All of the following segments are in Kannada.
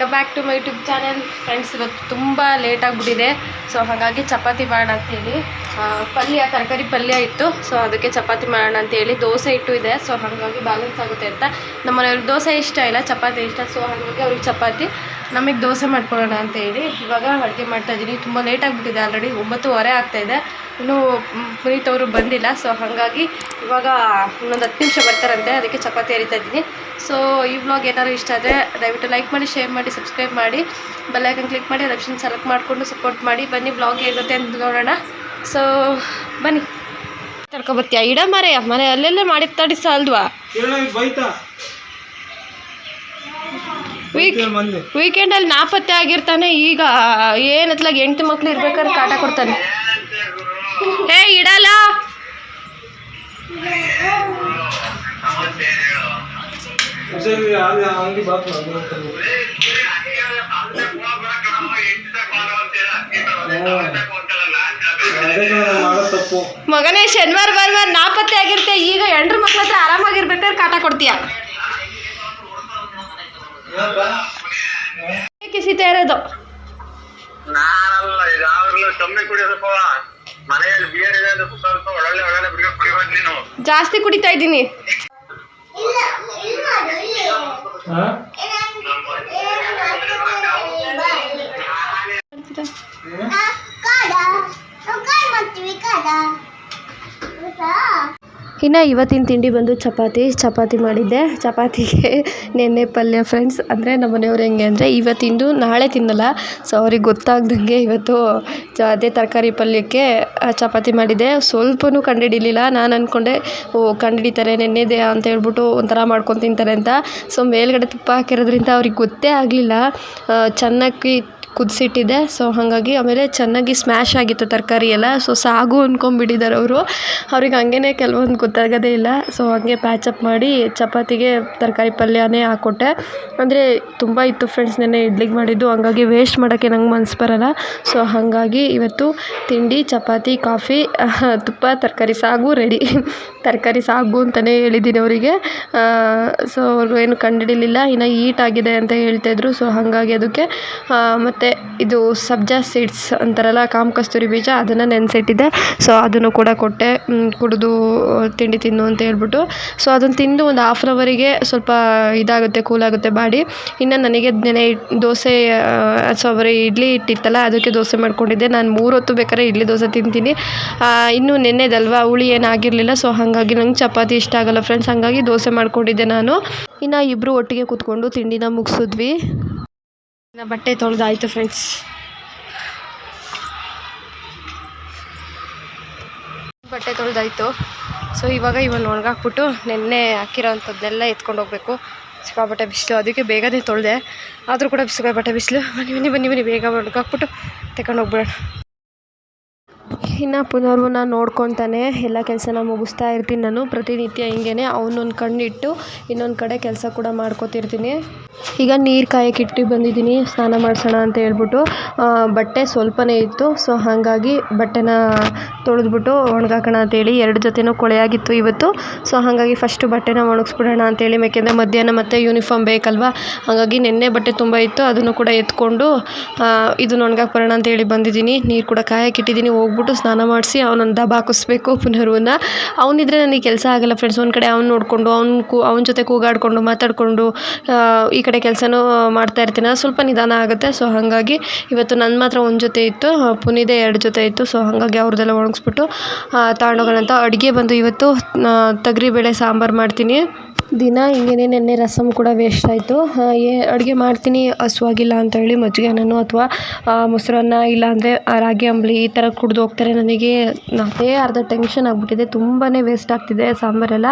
Welcome back to my YouTube channel friends ಇವತ್ತು ತುಂಬ ಲೇಟ್ ಆಗಿಬಿಟ್ಟಿದೆ. ಸೊ ಹಾಗಾಗಿ ಚಪಾತಿ ಮಾಡೋಣ ಅಂತೇಳಿ ಪಲ್ಯ, ತರಕಾರಿ ಪಲ್ಯ ಇತ್ತು. ಸೊ ಅದಕ್ಕೆ ಚಪಾತಿ ಮಾಡೋಣ ಅಂತೇಳಿ ದೋಸೆ ಇಟ್ಟು ಇದೆ. ಸೊ ಹಾಗಾಗಿ ಬ್ಯಾಲೆನ್ಸ್ ಆಗುತ್ತೆ ಅಂತ. ನಮ್ಮನೆಯವ್ರಿಗೆ ದೋಸೆ ಇಷ್ಟ ಇಲ್ಲ, ಚಪಾತಿ ಇಷ್ಟ. ಸೊ ಹಾಗಾಗಿ ಅವ್ರಿಗೆ ಚಪಾತಿ. ನಮಗೆ ದೋಸೆ ಮಾಡ್ಕೊಳ್ಳೋಣ ಅಂತ ಹೇಳಿ ಇವಾಗ ಅಡುಗೆ ಮಾಡ್ತಾ ಇದ್ದೀನಿ ತುಂಬ ಲೇಟ್ ಆಗಿಬಿಟ್ಟಿದೆ ಆಲ್ರೆಡಿ ಒಂಬತ್ತುವರೆ ಆಗ್ತಾಯಿದೆ ಇನ್ನೂ ಪುನೀತ್ ಅವರು ಬಂದಿಲ್ಲ ಸೊ ಹಾಗಾಗಿ ಇವಾಗ ಇನ್ನೊಂದು ಹತ್ತು ನಿಮಿಷ ಬರ್ತಾರಂತೆ, ಅದಕ್ಕೆ ಚಪಾತಿ ಹರಿತಾ ಇದ್ದೀನಿ ಸೊ ಈ ವ್ಲಾಗ್ ಏನಾದ್ರು ಇಷ್ಟ ಆದರೆ ದಯವಿಟ್ಟು ಲೈಕ್ ಮಾಡಿ ಶೇರ್ ಮಾಡಿ ಸಬ್ಸ್ಕ್ರೈಬ್ ಮಾಡಿ ಬೆಲ್ಲೈಕನ್ ಕ್ಲಿಕ್ ಮಾಡಿ ಆಪ್ಷನ್ ಸೆಲೆಕ್ಟ್ ಮಾಡಿಕೊಂಡು ಸಪೋರ್ಟ್ ಮಾಡಿ. ಬನ್ನಿ ವ್ಲಾಗ್ ಹೇಗುತ್ತೆ ಅಂತ ನೋಡೋಣ. ಸೊ ಬನ್ನಿ. ತರ್ಕೊಬರ್ತೀಯ ಇಡ ಮರೆ ಮನೆ ಅಲ್ಲೆಲ್ಲೇ ಮಾಡಿ ತಡಿಸ ಅಲ್ವಾ ಬೈತಾ? ವೀಕ್ ಅಲ್ಲಿ ವೀಕೆಂಡಲ್ಲಿ ನಾಪತ್ತೆ ಆಗಿರ್ತಾನೆ ಈಗ ಏನತ್ಲಾಗ ಎಂಟು ಮಕ್ಳು ಇರ್ಬೇಕಾದ್ರೆ ಕಾಟ ಕೊಡ್ತಾನೆ. ಏ ಇಡಲ್ಲ. ಮಗನೇ ಶನಿವಾರ ಭಾನುವಾರ ನಾಪತ್ತೆ ಆಗಿರ್ತೇ ಈಗ ಹೆಂಡ್ರ ಮಕ್ಳ ಹತ್ರ ಆರಾಮಾಗಿರ್ಬೇಕಾದ್ರೆ ಕಾಟ ಕೊಡ್ತೀಯ. ಕಿಸಿತಾ ಇರೋದು ನಾನಲ್ಲ ಯಾವಾಗಲೂ ಕಮ್ಮಿ ಕುಡಿಯೋದಪ್ಪ ಮನೆಯಲ್ಲಿ ಬಿಯರ್ ಇದೆ ಸ್ವಲ್ಪ ಒಳ್ಳೆ ಒಳ್ಳೆ ಬಿಡ್ಕೊಂಡು ಕುಡಿಬೇಕು ನೀನು. ಜಾಸ್ತಿ ಕುಡಿತಾ ಇದ್ದೀನಿ. ಇನ್ನು ಇವತ್ತಿನ ತಿಂಡಿ ಬಂದು ಚಪಾತಿ. ಚಪಾತಿ ಮಾಡಿದ್ದೆ. ಚಪಾತಿಗೆ ನೆನ್ನೆ ಪಲ್ಯ ಫ್ರೆಂಡ್ಸ್ ಅಂದರೆ ನಮ್ಮ ಮನೆಯವ್ರು ಹೆಂಗೆ ಅಂದರೆ ಇವತ್ತಿಂದು ನಾಳೆ ತಿನ್ನಲ್ಲ. ಸೊ ಅವ್ರಿಗೆ ಗೊತ್ತಾಗ್ದಂಗೆ ಇವತ್ತು ಅದೇ ತರಕಾರಿ ಪಲ್ಯಕ್ಕೆ ಚಪಾತಿ ಮಾಡಿದ್ದೆ. ಸ್ವಲ್ಪನೂ ಕಂಡಿಡಿಲಿಲ್ಲ. ನಾನು ಅಂದ್ಕೊಂಡೆ ಓ, ಕಂಡಿಡಿತಾರೆ, ನೆನ್ನೆದೆ ಅಂತ ಹೇಳ್ಬಿಟ್ಟು ಒಂಥರ ಮಾಡ್ಕೊಂಡು ತಿಂತಾರೆ ಅಂತ. ಸೊ ಮೇಲುಗಡೆ ತುಪ್ಪ ಹಾಕಿರೋದ್ರಿಂದ ಅವ್ರಿಗೆ ಗೊತ್ತೇ ಆಗಲಿಲ್ಲ. ಚೆನ್ನಾಗಿ ಕುದಿಸಿಟ್ಟಿದ್ದೆ ಸೊ ಹಾಗಾಗಿ ಆಮೇಲೆ ಚೆನ್ನಾಗಿ ಸ್ಮ್ಯಾಶ್ ಆಗಿತ್ತು ತರಕಾರಿ ಎಲ್ಲ. ಸೊ ಸಾಗು ಅಂದ್ಕೊಂಬಿಟ್ಟಿದ್ದಾರೆ ಅವರು. ಅವ್ರಿಗೆ ಹಂಗೇ ಕೆಲವೊಂದು ಗೊತ್ತಾಗೋದೇ ಇಲ್ಲ. ಸೊ ಹಾಗೆ ಪ್ಯಾಚಪ್ ಮಾಡಿ ಚಪಾತಿಗೆ ತರಕಾರಿ ಪಲ್ಯನೇ ಹಾಕ್ಕೊಟ್ಟೆ ಅಂದರೆ ತುಂಬ ಇತ್ತು ಫ್ರೆಂಡ್ಸ್ ನೆನೆ ಇಡ್ಲಿಗೆ ಮಾಡಿದ್ದು. ಹಂಗಾಗಿ ವೇಸ್ಟ್ ಮಾಡೋಕ್ಕೆ ನಂಗೆ ಮನ್ಸು ಬರಲ್ಲ. ಸೊ ಹಾಗಾಗಿ ಇವತ್ತು ತಿಂಡಿ, ಚಪಾತಿ ಕಾಫಿ ತುಪ್ಪ, ತರಕಾರಿ ಸಾಗು ರೆಡಿ ತರಕಾರಿ ಸಾಗು ಅಂತಲೇ ಹೇಳಿದ್ದೀನಿ ಅವರಿಗೆ. ಸೊ ಅವರು ಏನು ಕಂಡುಹಿಡಿಲಿಲ್ಲ ಇನ್ನು ಆಗಿದೆ ಅಂತ ಹೇಳ್ತಾಯಿದ್ರು ಸೊ ಹಾಗಾಗಿ ಅದಕ್ಕೆ ಮತ್ತು ಇದು ಸಬ್ಜಾ ಸೀಡ್ಸ್ ಅಂತಾರಲ್ಲ, ಕಾಮ ಕಸ್ತೂರಿ ಬೀಜ, ಅದನ್ನು ನೆನೆಸಿಟ್ಟಿದ್ದೆ. ಸೊ ಅದನ್ನು ಕೂಡ ಕೊಟ್ಟೆ ಕುಡಿದು ತಿಂಡಿ ತಿನ್ನು ಅಂತ ಹೇಳ್ಬಿಟ್ಟು. ಸೊ ಅದನ್ನು ತಿಂದು ಒಂದು ಹಾಫ್ ಆನ್ ಅವರಿಗೆ ಸ್ವಲ್ಪ ಇದಾಗುತ್ತೆ ಕೂಲ್ ಆಗುತ್ತೆ ಬಾಡಿ ಇನ್ನು ನನಗೆ ನೆನೆ ದೋಸೆ ಸಾರಿ ಇಡ್ಲಿ ಇಟ್ಟಿತ್ತಲ್ಲ, ಅದಕ್ಕೆ ದೋಸೆ ಮಾಡ್ಕೊಂಡಿದ್ದೆ. ನಾನು ಮೂರು ಹೊತ್ತು ಬೇಕಾದ್ರೆ ಇಡ್ಲಿ ದೋಸೆ ತಿಂತೀನಿ. ಇನ್ನೂ ನೆನ್ನೆದಲ್ವಾ, ಹುಳಿ ಏನಾಗಿರಲಿಲ್ಲ ಸೊ ಹಾಗಾಗಿ ನಂಗೆ ಚಪಾತಿ ಇಷ್ಟ ಆಗಲ್ಲ ಫ್ರೆಂಡ್ಸ್ ಹಾಗಾಗಿ ದೋಸೆ ಮಾಡ್ಕೊಂಡಿದ್ದೆ ನಾನು. ಇನ್ನು ಇಬ್ಬರು ಒಟ್ಟಿಗೆ ಕೂತ್ಕೊಂಡು ತಿಂಡಿನ ಮುಗಿಸಿದ್ವಿ. ಇನ್ನು ಬಟ್ಟೆ ತೊಳೆದಾಯ್ತು ಫ್ರೆಂಡ್ಸ್ ಬಟ್ಟೆ ತೊಳೆದಾಯ್ತು. ಸೊ ಇವಾಗ ಇವನ್ ಒಣಗಾಕ್ಬಿಟ್ಟು ನೆನ್ನೆ ಹಾಕಿರೋ ಅಂಥದ್ದನ್ನೆಲ್ಲ ಎತ್ಕೊಂಡು ಹೋಗ್ಬೇಕು. ಸಿಕ್ಕಾಪಟ್ಟೆ ಬಿಸಿಲು, ಅದಕ್ಕೆ ಬೇಗನೆ ತೊಳೆದೆ. ಆದರೂ ಕೂಡ ಸಿಕ್ಕಾಪಟ್ಟೆ ಬಿಸಿಲು. ಬನ್ನಿ ಬನ್ನಿ ಬನ್ನಿ ಬನ್ನಿ, ಬೇಗ ಒಣಗಾಕ್ಬಿಟ್ಟು ತಗೊಂಡು ಹೋಗ್ಬಿಡೋಣ. ಇನ್ನು ಪುನರ್ವನ್ನ ನೋಡ್ಕೊತಾನೆ ಎಲ್ಲ ಕೆಲಸನ ಮುಗಿಸ್ತಾ ಇರ್ತೀನಿ ನಾನು. ಪ್ರತಿನಿತ್ಯ ಹಿಂಗೇ ಅವನೊಂದು ಕಣ್ಣಿಟ್ಟು ಇನ್ನೊಂದು ಕಡೆ ಕೆಲಸ ಕೂಡ ಮಾಡ್ಕೊತಿರ್ತೀನಿ. ಈಗ ನೀರು ಕಾಯಕ್ಕೆ ಇಟ್ಟು ಬಂದಿದ್ದೀನಿ, ಸ್ನಾನ ಮಾಡಿಸೋಣ ಅಂತ ಹೇಳ್ಬಿಟ್ಟು. ಬಟ್ಟೆ ಸ್ವಲ್ಪನೇ ಇತ್ತು, ಸೊ ಹಾಗಾಗಿ ಬಟ್ಟೆನ ತೊಳೆದ್ಬಿಟ್ಟು ಒಣಗಾಕೋಣ ಅಂತೇಳಿ ಎರಡು ಜೊತೆನೂ ಕೊಳೆಯಾಗಿತ್ತು ಇವತ್ತು. ಸೊ ಹಾಗಾಗಿ ಫಸ್ಟು ಬಟ್ಟೆನ ಒಣಗಿಸ್ಬಿಡೋಣ ಅಂತೇಳಿ ಯಾಕೆಂದರೆ ಮಧ್ಯಾಹ್ನ ಮತ್ತೆ ಯೂನಿಫಾರ್ಮ್ ಬೇಕಲ್ವಾ? ಹಾಗಾಗಿ ನಿನ್ನೆ ಬಟ್ಟೆ ತುಂಬ ಇತ್ತು, ಅದನ್ನು ಕೂಡ ಎತ್ಕೊಂಡು ಇದನ್ನು ಒಣಗಾಕ್ ಬರೋಣ ಅಂತೇಳಿ ಬಂದಿದ್ದೀನಿ. ನೀರು ಕೂಡ ಕಾಯಕ್ಕೆ ಇಟ್ಟಿದ್ದೀನಿ ಹೋಗ್ಬಿಟ್ಟು ಸ್ನಾನ ಮಾಡಿಸಿ ಅವನನ್ನು ದಬಾಕಿಸ್ಬೇಕು ಪುನರ್ವನ್ನ ಅವನಿದ್ರೆ ನನಗೆ ಕೆಲಸ ಆಗಲ್ಲ ಫ್ರೆಂಡ್ಸ್ ಒಂದು ಕಡೆ ಅವ್ನು ನೋಡಿಕೊಂಡು, ಅವ್ನು ಕೂ, ಅವನ ಜೊತೆ ಕೂಗಾಡಿಕೊಂಡು, ಮಾತಾಡಿಕೊಂಡು ಈ ಕಡೆ ಕೆಲಸನೂ ಮಾಡ್ತಾ ಇರ್ತೀನಿ. ಸ್ವಲ್ಪ ನಿಧಾನ ಆಗುತ್ತೆ. ಸೊ ಹಾಗಾಗಿ ಇವತ್ತು ನನ್ನ ಮಾತ್ರ ಒಂದು ಜೊತೆ ಇತ್ತು. ಪುನಿದೆ ಎರಡು ಜೊತೆ ಇತ್ತು. ಸೊ ಹಾಗಾಗಿ ಅವ್ರದ್ದೆಲ್ಲ ಒಣಗಿಸ್ಬಿಟ್ಟು ತಗೊಂಡೋಗೋಣ ಅಂತ ಅಡುಗೆ ಬಂದು ಇವತ್ತು ತೊಗರಿಬೇಳೆ ಸಾಂಬಾರು ಮಾಡ್ತೀನಿ. ದಿನ ಹಿಂಗೇನೆ ನೆನ್ನೆ ರಸಮ್ ಕೂಡ ವೇಸ್ಟ್ ಆಯಿತು. ಏ, ಅಡುಗೆ ಮಾಡ್ತೀನಿ. ಹಸುವಾಗಿಲ್ಲ ಅಂತ ಹೇಳಿ ಮಜ್ಜಿಗೆ ಅನ್ನನೋ ಅಥವಾ ಮೊಸರನ್ನ ಇಲ್ಲಾಂದರೆ ರಾಗಿ, ಅಂಬಲಿ ಈ ಥರ ಕುಡಿದು ಹೋಗ್ತಾರೆ ನನಗೆ ಅದೇ ಅರ್ಧ ಟೆನ್ಷನ್ ಆಗಿಬಿಟ್ಟಿದೆ ತುಂಬಾ ವೇಸ್ಟ್ ಆಗ್ತಿದೆ ಸಾಂಬಾರೆಲ್ಲ.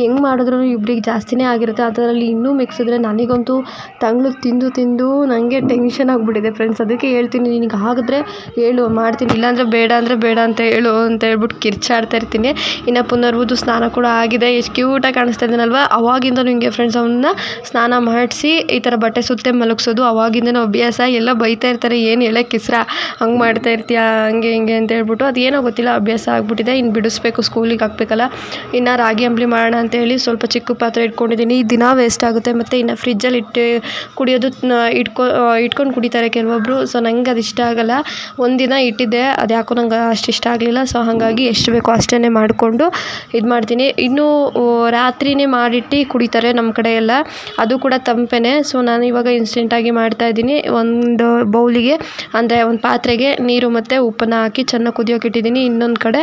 ಹೆಂಗೆ ಮಾಡಿದ್ರು ಇಬ್ಬರಿಗೆ ಜಾಸ್ತಿನೇ ಆಗಿರುತ್ತೆ. ಅದರಲ್ಲಿ ಇನ್ನೂ ಮಿಕ್ಸಿದ್ರೆ ನನಗಂತೂ ತಂಗ್ಳು ತಿಂದು ತಿಂದು ನನಗೆ ಟೆನ್ಷನ್ ಆಗಿಬಿಟ್ಟಿದೆ ಫ್ರೆಂಡ್ಸ್ ಅದಕ್ಕೆ ಹೇಳ್ತೀನಿ, ನಿನಗೆ ಆಗಿದ್ರೆ ಹೇಳು, ಮಾಡ್ತೀನಿ. ಇಲ್ಲಾಂದರೆ ಬೇಡ ಅಂದರೆ ಬೇಡ ಅಂತ ಹೇಳು ಅಂತ ಹೇಳ್ಬಿಟ್ಟು ಕಿರ್ಚಾಡ್ತಾ ಇರ್ತೀನಿ. ಇನ್ನು ಪುನರ್ವುದು ಸ್ನಾನ ಕೂಡ ಆಗಿದೆ. ಎಷ್ಟು ಕ್ಯೂಟಾಗಿ ಕಾಣಿಸ್ತಾ ಇದ್ದೀನಲ್ವ? ಅವಾಗಿಂದ ಹಿಂಗೆ ಫ್ರೆಂಡ್ಸ್ ಅವನ್ನ ಸ್ನಾನ ಮಾಡಿಸಿ, ಈ ಥರ ಬಟ್ಟೆ ಸುತ್ತೆ ಮಲಗಿಸೋದು. ಅವಾಗಿಂದನೂ ಅಭ್ಯಾಸ. ಎಲ್ಲ ಬೈತಾ ಇರ್ತಾರೆ, ಏನು ಹೇಳಕ್ಕೆ ಕಿಸ್ರಾ ಹಂಗೆ ಮಾಡ್ತಾ ಇರ್ತೀಯ? ಹಂಗೆ, ಹಿಂಗೆ ಅಂತ ಅದು ಏನೋ ಗೊತ್ತಿಲ್ಲ, ಅಭ್ಯಾಸ ಆಗಿಬಿಟ್ಟಿದೆ. ಇನ್ನು ಬಿಡಿಸ್ಬೇಕು ಸ್ಕೂಲಿಗೆ ಹಾಕ್ಬೇಕಲ್ಲ. ಇನ್ನು ರಾಗಿ ಅಂಬಲಿ ಮಾಡೋಣ ಹೇಳಿ ಸ್ವಲ್ಪ ಚಿಕ್ಕ ಪಾತ್ರೆ ಇಟ್ಕೊಂಡಿದ್ದೀನಿ. ದಿನ ವೇಸ್ಟ್ ಆಗುತ್ತೆ. ಮತ್ತು ಇನ್ನು ಫ್ರಿಜ್ಜಲ್ಲಿ ಇಟ್ಟು ಕುಡಿಯೋದು ಇಟ್ಕೊ ಇಟ್ಕೊಂಡು ಕುಡಿತಾರೆ ಕೆಲವೊಬ್ಬರು ಸೊ ನಂಗೆ ಅದು ಇಷ್ಟ ಆಗಲ್ಲ. ಒಂದಿನ ಇಟ್ಟಿದ್ದೆ. ಅದು ಯಾಕೋ ನಂಗೆ ಅಷ್ಟು ಇಷ್ಟ ಆಗಲಿಲ್ಲ. ಸೊ ಹಾಗಾಗಿ ಎಷ್ಟು ಬೇಕೋ ಅಷ್ಟೇ ಮಾಡಿಕೊಂಡು ಇದು ಮಾಡ್ತೀನಿ. ಇನ್ನು ರಾತ್ರಿನೇ ಮಾಡಿಟ್ಟು ಕುಡಿತಾರೆ ನಮ್ಮ ಕಡೆ ಎಲ್ಲ. ಅದು ಕೂಡ ತಂಪೇ ಸೊ ನಾನು ಇವಾಗ ಇನ್ಸ್ಟೆಂಟಾಗಿ ಮಾಡ್ತಾಯಿದ್ದೀನಿ ಒಂದು ಬೌಲಿಗೆ, ಅಂದರೆ ಒಂದು ಪಾತ್ರೆಗೆ ನೀರು ಮತ್ತು ಉಪ್ಪನ್ನು ಹಾಕಿ ಚೆನ್ನಾಗಿ ಕುದಿಯೋಕೆ ಇಟ್ಟಿದ್ದೀನಿ. ಇನ್ನೊಂದು ಕಡೆ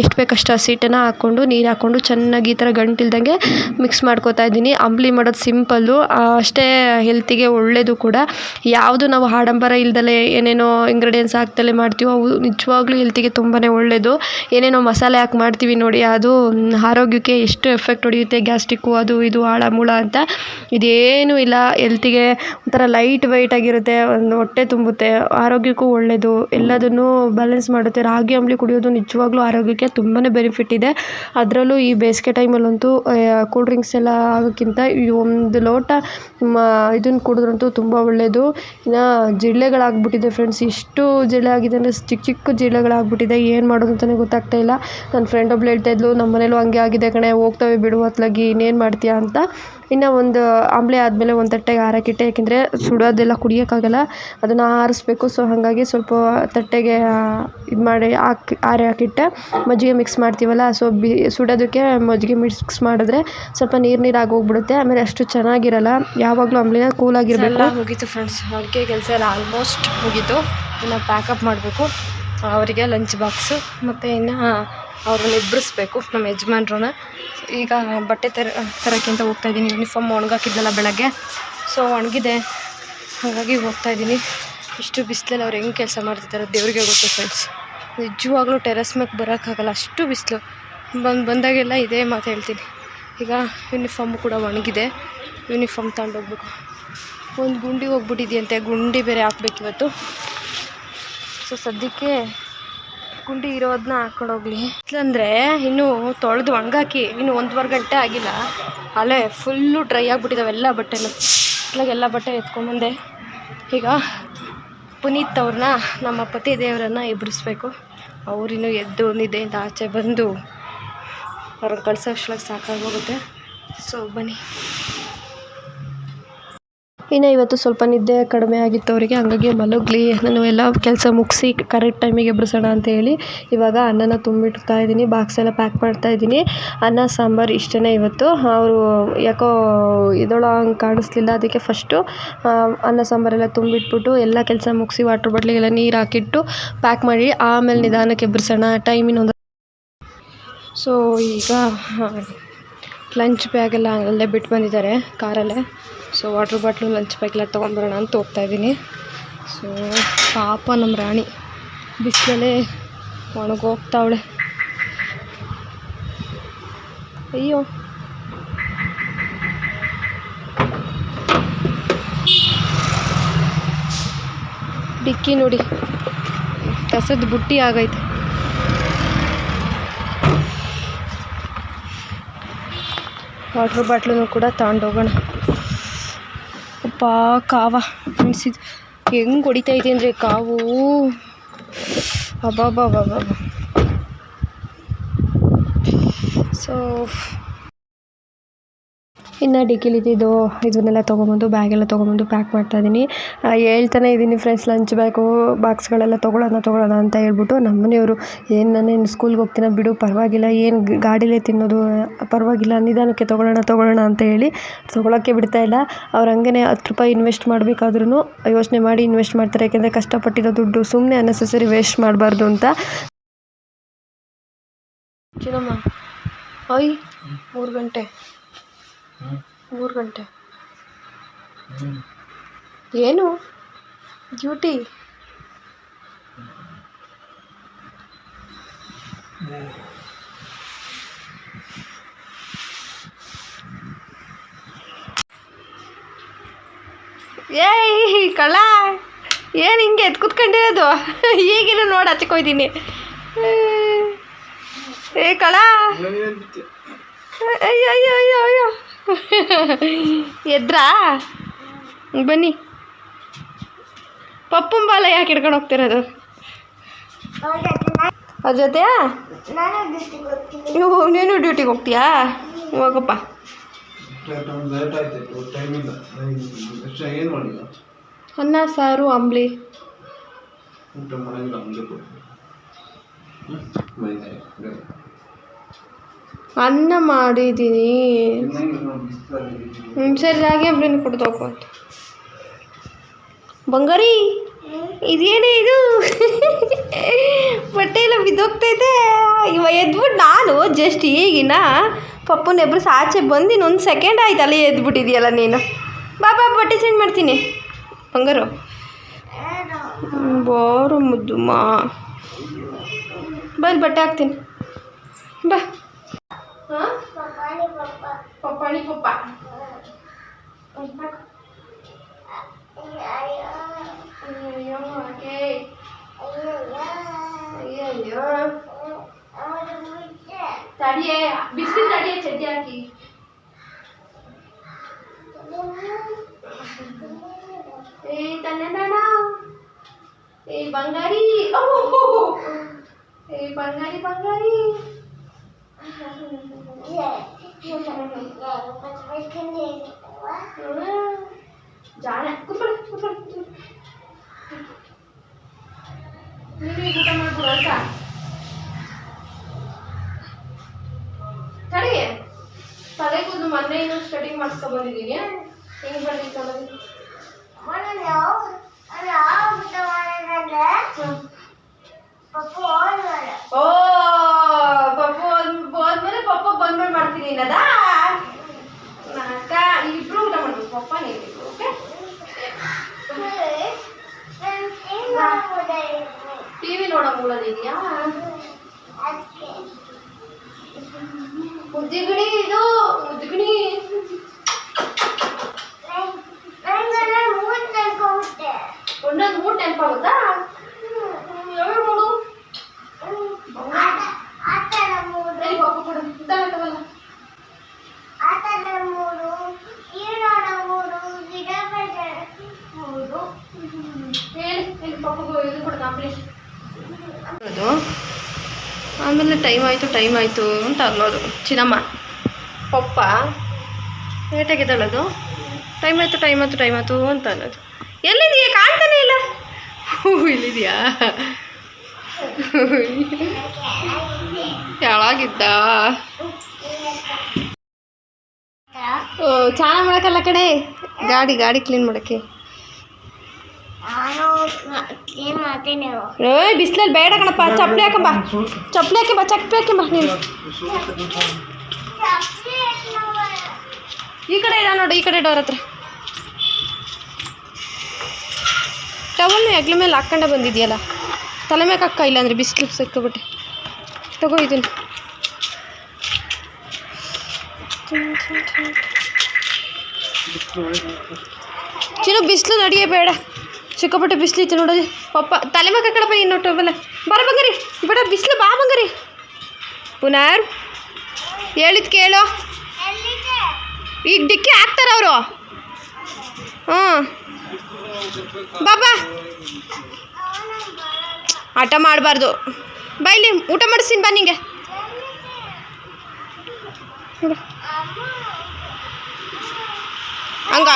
ಎಷ್ಟು ಬೇಕಷ್ಟು ಹಸಿಟ್ಟನ್ನು ಹಾಕ್ಕೊಂಡು, ನೀರು ಹಾಕ್ಕೊಂಡು ಚೆನ್ನಾಗಿ ಈ ಥರ ಗಂಟಿಲ್ದಂಗೆ ಮಿಕ್ಸ್ ಮಾಡ್ಕೊತಾ ಇದ್ದೀನಿ. ಅಂಬ್ಲಿ ಮಾಡೋದು ಸಿಂಪಲ್ಲು ಅಷ್ಟೇ ಹೆಲ್ತಿಗೆ ಒಳ್ಳೆಯದು ಕೂಡ. ಯಾವುದು ನಾವು ಆಡಂಬರ ಇಲ್ದಲೆ ಏನೇನೋ ಇಂಗ್ರೀಡಿಯೆಂಟ್ಸ್ ಹಾಕ್ದಲೇ ಮಾಡ್ತೀವೋ, ಅವು ನಿಜವಾಗ್ಲೂ ಹೆಲ್ತಿಗೆ ತುಂಬಾ ಒಳ್ಳೆಯದು ಏನೇನೋ ಮಸಾಲೆ ಹಾಕಿ ಮಾಡ್ತೀವಿ ನೋಡಿ, ಅದು ಆರೋಗ್ಯಕ್ಕೆ ಎಷ್ಟು ಎಫೆಕ್ಟ್ ಹೊಡೆಯುತ್ತೆ ಗ್ಯಾಸ್ಟಿಕ್ಕು ಅದು ಇದು, ಆಳ ಮೂಳ ಅಂತ. ಇದೇನೂ ಇಲ್ಲ. ಹೆಲ್ತಿಗೆ ಒಂಥರ ಲೈಟ್ ವೈಟ್ ಆಗಿರುತ್ತೆ, ಒಂದು ಹೊಟ್ಟೆ ತುಂಬುತ್ತೆ, ಆರೋಗ್ಯಕ್ಕೂ ಒಳ್ಳೆಯದು ಎಲ್ಲದನ್ನೂ ಬ್ಯಾಲೆನ್ಸ್ ಮಾಡುತ್ತೆ. ರಾಗಿ ಅಂಬಲಿ ಕುಡಿಯೋದು ನಿಜವಾಗ್ಲೂ ಆರೋಗ್ಯಕ್ಕೆ ತುಂಬಾ ಬೆನಿಫಿಟ್ ಇದೆ. ಅದರಲ್ಲೂ ಈ ಬೇಸಿಗೆ ಟೈಮಲ್ಲಂತೂ ಕೂಲ್ ಡ್ರಿಂಕ್ಸ್ ಎಲ್ಲ ಆಗೋಕ್ಕಿಂತ ಈ ಒಂದು ಲೋಟ ಇದನ್ನು ಕುಡಿದ್ರಂತೂ ತುಂಬ ಒಳ್ಳೆಯದು ಇನ್ನು ಜಿರಳೆಗಳಾಗ್ಬಿಟ್ಟಿದೆ ಫ್ರೆಂಡ್ಸ್ ಇಷ್ಟು ಜಿರಳೆ ಆಗಿದೆ ಅಂದರೆ ಚಿಕ್ಕ ಚಿಕ್ಕ ಜಿರಳೆಗಳಾಗ್ಬಿಟ್ಟಿದೆ. ಏನು ಮಾಡೋದು ಅಂತಲೇ ಗೊತ್ತಾಗ್ತಾ ಇಲ್ಲ. ನನ್ನ ಫ್ರೆಂಡ್ ಒಬ್ಳು ಹೇಳ್ತಾ ಇದ್ಲು, ನಮ್ಮ ಮನೇಲೂ ಹಂಗೆ ಆಗಿದೆ ಕಣೆ. ಹೋಗ್ತವೆ ಬಿಡು ಹೊತ್ಲಾಗಿ ಇನ್ನೇನು ಮಾಡ್ತೀಯಾ? ಅಂತ. ಇನ್ನು ಒಂದು ಆಂಬ್ಲೆ ಆದಮೇಲೆ ಒಂದು ತಟ್ಟೆಗೆ ಹಾರಕ್ಕಿಟ್ಟೆ ಯಾಕೆಂದರೆ ಸುಡೋದೆಲ್ಲ ಕುಡಿಯೋಕ್ಕಾಗಲ್ಲ. ಅದನ್ನು ಆರಿಸ್ಬೇಕು. ಸೊ, ಹಾಗಾಗಿ ಸ್ವಲ್ಪ ತಟ್ಟೆಗೆ ಇದು ಮಾಡಿ ಹಾಕಿ, ಆರಿ ಹಾಕಿಟ್ಟೆ ಮಜ್ಜಿಗೆ ಮಿಕ್ಸ್ ಮಾಡ್ತೀವಲ್ಲ ಸೊ ಬಿ, ಸುಡೋದಕ್ಕೆ ಮಜ್ಜಿಗೆ ಮಿಕ್ಸ್ ಮಾಡಿದ್ರೆ ಸ್ವಲ್ಪ ನೀರು ನೀರು ಆಗೋಗ್ಬಿಡುತ್ತೆ ಆಮೇಲೆ ಅಷ್ಟು ಚೆನ್ನಾಗಿರಲ್ಲ, ಯಾವಾಗಲೂ ಅಂಬಲಿನ ಕೂಲಾಗಿರಬೇಕು ಮುಗೀತು ಫ್ರೆಂಡ್ಸ್ ಅಡುಗೆ ಕೆಲಸ ಎಲ್ಲ ಆಲ್ಮೋಸ್ಟ್ ಮುಗೀತು. ಇನ್ನು ಪ್ಯಾಕಪ್ ಮಾಡಬೇಕು. ಅವರಿಗೆ ಲಂಚ್ ಬಾಕ್ಸು ಮತ್ತು ಇನ್ನು ಅವ್ರನ್ನ ಇಬ್ಬರಿಸ್ಬೇಕು ನಮ್ಮ ಯಜಮಾನ್ರನ್ನ. ಈಗ ಬಟ್ಟೆ ತರ ತರೋಕ್ಕಿಂತ ಹೋಗ್ತಾ ಇದ್ದೀನಿ ಯೂನಿಫಾರ್ಮ್ ಒಣಗಾಕಿದ್ದಲ್ಲ ಬೆಳಗ್ಗೆ. ಸೊ ಒಣಗಿದೆ. ಹಾಗಾಗಿ ಹೋಗ್ತಾ ಇದ್ದೀನಿ. ಇಷ್ಟು ಬಿಸಿಲಲ್ಲಿ ಅವ್ರು ಹೆಂಗೆ ಕೆಲಸ ಮಾಡ್ತಿದ್ದಾರೆ ದೇವ್ರಿಗೆ ಗೊತ್ತು ಫ್ರೆಂಡ್ಸ್ ನಿಜವಾಗ್ಲೂ ಟೆರೆಸ್ ಮೇಲೆ ಬರೋಕ್ಕಾಗಲ್ಲ ಅಷ್ಟು ಬಿಸಿಲು. ಬಂದು ಬಂದಾಗೆಲ್ಲ ಇದೇ ಮಾತು ಹೇಳ್ತೀನಿ. ಈಗ ಯೂನಿಫಾರ್ಮು ಕೂಡ ಒಣಗಿದೆ. ಯೂನಿಫಾರ್ಮ್ ತಗೊಂಡೋಗ್ಬೇಕು. ಒಂದು ಗುಂಡಿ ಹೋಗ್ಬಿಟ್ಟಿದೆಯಂತೆ, ಗುಂಡಿ ಬೇರೆ ಹಾಕ್ಬೇಕು ಇವತ್ತು. ಸೊ ಸದ್ಯಕ್ಕೆ ಗುಂಡಿ ಇರೋದನ್ನ ಹಾಕೊಂಡು ಹೋಗ್ಲಿ. ಇಲ್ಲಂದರೆ ಇನ್ನೂ ತೊಳೆದು ಒಣಗಾಕಿ, ಇನ್ನು ಒಂದುವರೆ ಗಂಟೆ ಆಗಿಲ್ಲ. ಅಲ್ಲೇ ಫುಲ್ಲು ಡ್ರೈ ಆಗಿಬಿಟ್ಟಿದ್ದಾವೆಲ್ಲ ಬಟ್ಟೆನು. ಎಲ್ಲ ಬಟ್ಟೆ ಎತ್ಕೊಂಬಂದೆ ಈಗ ಪುನೀತ್ ಅವ್ರನ್ನ ನಮ್ಮ ಪತಿ ದೇವರನ್ನು ಎಬ್ಬಿಸ್ಬೇಕು. ಅವರಿನ್ನು ಎದ್ದು ನಿದ್ದೆಯಿಂದ ಆಚೆ ಬಂದು ಅವ್ರನ್ನ ಕಳಿಸೋ ಅಷ್ಟೊಳಗೆ ಸಾಕಾಗೋಗುತ್ತೆ ಸೊ ಬನ್ನಿ. ಇನ್ನು ಇವತ್ತು ಸ್ವಲ್ಪ ನಿದ್ದೆ ಕಡಿಮೆ ಆಗಿತ್ತು ಅವರಿಗೆ, ಹಂಗಾಗಿ ಮಲಗಲಿ. ನಾನು ಎಲ್ಲ ಕೆಲಸ ಮುಗಿಸಿ ಕರೆಕ್ಟ್ ಟೈಮಿಗೆ ಎಬ್ಬಿಸೋಣ ಅಂತ ಹೇಳಿ ಇವಾಗ ಅನ್ನನ ತುಂಬಿಡ್ತಾ ಇದ್ದೀನಿ ಬಾಕ್ಸ್ ಎಲ್ಲ ಪ್ಯಾಕ್ ಮಾಡ್ತಾ ಇದ್ದೀನಿ. ಅನ್ನ, ಸಾಂಬಾರು ಇಷ್ಟೇ ಇವತ್ತು. ಅವರು ಯಾಕೋ ಇದೊಳ ಹಂಗೆ ಕಾಣಿಸ್ಲಿಲ್ಲ, ಅದಕ್ಕೆ ಫಸ್ಟು ಅನ್ನ ಸಾಂಬಾರೆಲ್ಲ ತುಂಬಿಟ್ಬಿಟ್ಟು ಎಲ್ಲ ಕೆಲಸ ಮುಗಿಸಿ ವಾಟ್ರ್ ಬಾಟ್ಲಿಗೆಲ್ಲ ನೀರು ಹಾಕಿಟ್ಟು ಪ್ಯಾಕ್ ಮಾಡಿ ಆಮೇಲೆ ನಿಧಾನಕ್ಕೆ ಎಬ್ಬಿಸೋಣ ಟೈಮಿನ ಒಂದು ಸೊ ಈಗ ಲಂಚ್ ಬ್ಯಾಗೆಲ್ಲ ಅಲ್ಲೇ ಬಿಟ್ಟು ಬಂದಿದ್ದಾರೆ, ಕಾರಲ್ಲೇ. ಸೊ ವಾಟ್ರ್ ಬಾಟ್ಲು ಲಂಚ್ ಬ್ಯಾಗೆಲ್ಲ ತೊಗೊಂಬರೋಣ ಅಂತ ಹೋಗ್ತಾ ಇದ್ದೀನಿ. ಸೊ ಪಾಪ ನಮ್ಮ ರಾಣಿ. ಬಿಸಿಲಲ್ಲೇ ಒಣಗೋಗ್ತಾವಳೆ ಅಯ್ಯೋ. ಡಿಕ್ಕಿ ನೋಡಿ. ಕಸದ ಬುಟ್ಟಿ ಆಗೈತೆ. ವಾಟ್ರ್ ಬಾಟ್ಲೂ ಕೂಡ ತಗೊಂಡೋಗೋಣ ಅಪ್ಪ ಕಾವ. ಅನಿಸಿದ್ದು ಹೆಂಗೆ ಹೊಡಿತಾ ಇದೆ ಅಂದರೆ ಕಾವು. ಅಬ್ಬಾಬಾಬಾಬಾ ಸೊ ಇನ್ನು ಡಿಕ್ಕಿಲಿದ್ದು ಇದನ್ನೆಲ್ಲ ತೊಗೊಂಬಂದು ಬ್ಯಾಗೆಲ್ಲ ತೊಗೊಂಬಂದು ಪ್ಯಾಕ್ ಮಾಡ್ತಾಯಿದ್ದೀನಿ ಹೇಳ್ತಾನೆ ಇದ್ದೀನಿ ಫ್ರೆಂಡ್ಸ್ ಲಂಚ್ ಬ್ಯಾಗು ಬಾಕ್ಸ್ಗಳೆಲ್ಲ ತೊಗೊಳ್ಳೋಣ ತೊಗೊಳ್ಳೋಣ ಅಂತ ಹೇಳ್ಬಿಟ್ಟು ನಮ್ಮ ಮನೆಯವರು ಏನು ನಾನೇನು ಸ್ಕೂಲ್ಗೆ ಹೋಗ್ತೀನ ಬಿಡು, ಪರವಾಗಿಲ್ಲ, ಏನು ಗಾಡಿಲೇ ತಿನ್ನೋದು, ಪರವಾಗಿಲ್ಲ, ನಿಧಾನಕ್ಕೆ ತೊಗೊಳ್ಳೋಣ ತೊಗೊಳ್ಳೋಣ ಅಂತ ಹೇಳಿ ತೊಗೊಳೋಕ್ಕೆ ಬಿಡ್ತಾ ಇಲ್ಲ. ಅವ್ರು ಹಂಗೆ ಹತ್ತು ರೂಪಾಯಿ ಇನ್ವೆಸ್ಟ್ ಮಾಡಬೇಕಾದ್ರೂ ಯೋಚನೆ ಮಾಡಿ ಇನ್ವೆಸ್ಟ್ ಮಾಡ್ತಾರೆ, ಯಾಕೆಂದರೆ ಕಷ್ಟಪಟ್ಟಿರೋ ದುಡ್ಡು ಸುಮ್ಮನೆ ಅನ್ನೆಸೆಸರಿ ವೇಸ್ಟ್ ಮಾಡಬಾರ್ದು ಅಂತ. ಚಿನ್ನಮ್ಮ ಓಯ್ ಮೂರು ಗಂಟೆ. ಮೂರು ಗಂಟೆ. ಏನು? ಡ್ಯೂಟಿ? ಏಯ್ ಕಳ್ಳ ಏನು ಹಿಂಗೆ ಎದ್ದು ಕೂತ್ಕೊಂಡಿರೋದು? ಈಗಿನ ನೋಡಿ ಹಚ್ಕೊಯ್ತೀನಿ ಏ ಕಳ ಅಯ್ಯೋ ಅಯ್ಯೋ ಅಯ್ಯೋ ಅಯ್ಯೋ. ಎದ್ರಾ? ಬನ್ನಿ. ಪಪ್ಪನ ಬಾಲ ಯಾಕೆ ಹಿಡ್ಕೊಂಡು ಹೋಗ್ತಿರೋದು? ಅದ್ರ ಜೊತೆ ನೀವು ನೀನು ಡ್ಯೂಟಿಗೆ ಹೋಗ್ತೀಯಾ? ಹೋಗಪ್ಪ. ಅನ್ನ, ಸಾರು, ಅಂಬ್ಲಿ. ಊಟ ಅನ್ನ ಮಾಡಿದ್ದೀನಿ. ಹ್ಞೂ ಸರಿ ರಾಗಿ ಅಂತ ಬಂಗಾರಿ, ಇದೇನೇ ಇದು? ಬಟ್ಟೆ ಎಲ್ಲ ಬಿದ್ದೋಗ್ತೈತೆ ಇವ ಎದ್ಬಿಟ್ಟು ನಾನು ಜಸ್ಟ್ ಈಗಿನ ಪಪ್ಪನ ಎಬ್ರು ಆಚೆ ಬಂದು ಇನ್ನೊಂದು ಸೆಕೆಂಡ್ ಆಯ್ತಲ್ಲ ಎದ್ಬಿಟ್ಟಿದೆಯಲ್ಲ ನೀನು. ಬಾ ಬಾ, ಬಟ್ಟೆ ಚೇಂಜ್ ಮಾಡ್ತೀನಿ. ಬಂಗಾರು. ಬಾರು ಮುದ್ದು ಮಾ ಬಾ ಬಟ್ಟೆ ಹಾಕ್ತೀನಿ. ಬಾ. ಹಾಂ ಪಪ್ಪಾಣಿ ಪಪ್ಪ ಅಯ್ಯೋ ಹಾಗೆ ಅಯ್ಯಯ್ಯೋ ತಡಿಯೇ ಬಿಸಿಲು ತಡಿಯೇ ಚಡ್ಡಿ ಹಾಕಿ ಏ ತನ್ನ ಏ ಬಂಗಾರಿ ಓ ಏ ಬಂಗಾರಿ ಬಂಗಾರಿ ಜಾಣ ಕೂತ್ಕೊಳ್ಳಿ ಕೂತ್ಕೊಳ್ಳಿ ಕೂತ್ಕೊಳ್ಳಿ ನೀವು ಈಗ ಊಟ ಮಾಡ್ಬಿಡು ಆಯ್ತಾ ತಡಿ ತಲೆ ಕೂದಲು ಮೊನ್ನೆ ಇನ್ನೊಂದು ಸ್ಟಡಿ ಮಾಡಿಸ್ಕೊ ಬಂದಿದ್ದೀನಿ ಹೆಂಗೆ ಬಂದಿತ್ತು ಅನ್ನೋದು ಓ ಪಪ್ಪು ಹೋದ್- ಹೋದ್ಮೇಲೆ ಪಪ್ಪ ಬಂದ್ಮೇಲೆ ಮಾಡ್ತೀನಿ ಅನ್ನದ? ಅಕ್ಕ ಇಬ್ರು ಊಟ ಮಾಡ್ಬೇಕು. ಪಪ್ಪ ನೀವಿಬ್ರು ಓಕೆ? ಟಿವಿ ನೋಡೋ ಮೂಲದಿದೆಯಾ ಮುದ್ದಿಗಿಣಿ ಇದು ಮುದ್ದಿಗಿಣಿ ಒಂದೊಂದು ಮೂರು ನೆನಪಾಗುತ್ತಾ ಯಾವ್ಯಾವ ನೋಡು ಸರಿ ಪಪ್ಪ ಕೊಡು ಇದ್ದಾವೆ ತಗೊಳ್ಳ ಹೇಳಿ ಹೇಳಿ ಪಪ್ಪಗೂ ಇದು ಕೊಡು ಕಂಪ್ಲೀಟ್ ಅದು ಆಮೇಲೆ ಟೈಮ್ ಆಯಿತು ಟೈಮ್ ಆಯಿತು ಅಂತ ಅನ್ನೋದು. ಚಿನ್ನಮ್ಮ. ಪಪ್ಪ. ಏಟಾಗಿದ್ದಾಳದು ಟೈಮ್ ಆಯಿತು ಟೈಮ್ ಆಯಿತು ಟೈಮ್ ಆಯಿತು ಅಂತ ಅನ್ನೋದು. ಎಲ್ಲಿದೆಯಾ? ಕಾಣ್ತಾನೆ ಇಲ್ಲ. ಹೂ, ಇಲ್ಲಿದೆಯಾ? ಯಾವಾಗಿದ್ದ ಓ ಚೆನ್ನಾಗಿ ಮಾಡಕ್ಕಲ್ಲ ಕಡೆ ಗಾಡಿ ಗಾಡಿ ಕ್ಲೀನ್ ಮಾಡೋಕ್ಕೆ. ಏಯ್ ಬಿಸಿಲಲ್ಲಿ ಬೇಡ ಕಣಪ್ಪ ಚಪ್ಪಲಿ ಹಾಕಂಬ ಚಪ್ಪಲಿ ಹಾಕಿಂಬ ಚಪ್ಪಲಿ ಹಾಕಿಂಬ ನೀನು ಈ ಕಡೆ ಇದ ನೋಡಿ ಈ ಕಡೆ ಡೋರ್ ಹತ್ರ ಟವಲ್ನ ಹೆಗ್ಲ ಮೇಲೆ ಹಾಕ್ಕೊಂಡೆ ಬಂದಿದ್ಯಲ್ಲ ತಲೆ ಮ್ಯಾಗ ಹಾಕ ಇಲ್ಲಾಂದ್ರೆ ಬಿಸಿಲು ಸಿಕ್ಕೊಬಿಟ್ಟೆ ತಗೋ ಇದನ್ನು ಚಿನ್ನು ಬಿಸಿಲು ನಡಿಯೇ ಬೇಡ ಸಿಕ್ಕಾಪಟ್ಟೆ ಬಿಸಿಲಿತ್ತು ನೋಡೋದು ಪಪ್ಪ, ತಲೆ ಮ್ಯಾಗ ಹಾಕಡಪ್ಪ ಇನ್ನು ಟವಲ್ಲ ಬರ ಬಂಗರಿ, ಬೇಡ ಬಿಸಿಲು ಬಾ ಬಂಗರಿ. ಪುನರ್, ಹೇಳಿದ್ ಕೇಳು. ಈಗ ಡಿಕ್ಕಿ ಹಾಕ್ತಾರ ಅವರು. ಹ್ಞೂ. ಬಾಬಾ. ಆಟ ಮಾಡಬಾರ್ದು. ಬೈಲಿ ಊಟ ಮಾಡಿಸ್ತೀನಿ, ಬಾ ನಿಂಗೆ. ಹಂಗ.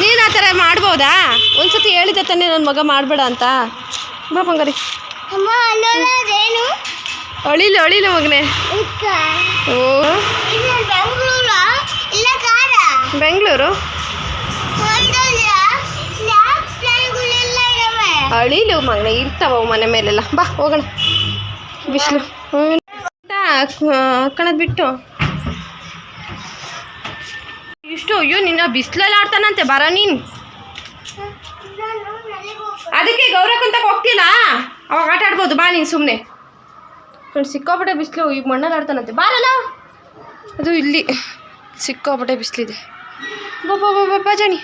ನೀನು ಆ ಥರ ಮಾಡ್ಬೋದಾ? ಒಂದ್ಸತಿ ಹೇಳಿದ್ದೆ ತಾನೇ ನನ್ನ ಮಗ ಮಾಡಬೇಡ ಅಂತ. ಬಾ ಬಂಗಾರಿ ಅಳಿಲು ಅಳಿಲು ಮಗನೇ. ಓ. ಬೆಂಗಳೂರು? ಅಳಿಲು ಮಗನೇ ಇರ್ತಾವ ಮನೆ ಮೇಲೆಲ್ಲ. ಬಾ ಹೋಗೋಣ. ಬಿಸಿಲು ಹಾಕೋಣದ್ ಬಿಟ್ಟು. ಇಷ್ಟು, ಅಯ್ಯೋ, ನಿನ್ನ ಬಿಸಿಲಲ್ಲಿ ಆಡ್ತಾನಂತೆ ಬರ ನೀನು. ಅದಕ್ಕೆ ಗೌರಕ್ಕಂತ ಹೋಗ್ತಿಲ್ಲ? ಅವಾಗ ಆಟ ಆಡ್ಬೋದು, ಬಾ ನೀನು ಸುಮ್ಮನೆ ಸಿಕ್ಕಾಪಟ್ಟೆ ಬಿಸಿಲು ಈಗ ಮಣ್ಣಲ್ಲಿ ಆಡ್ತಾನಂತೆ ಬಾರಲ್ಲ? ಅದು ಇಲ್ಲಿ ಸಿಕ್ಕಾಪಟ್ಟೆ ಬಿಸಿಲಿದೆ. ಬಾ ಬಾ ಬಾ ಬಾ ಜಾನಿ.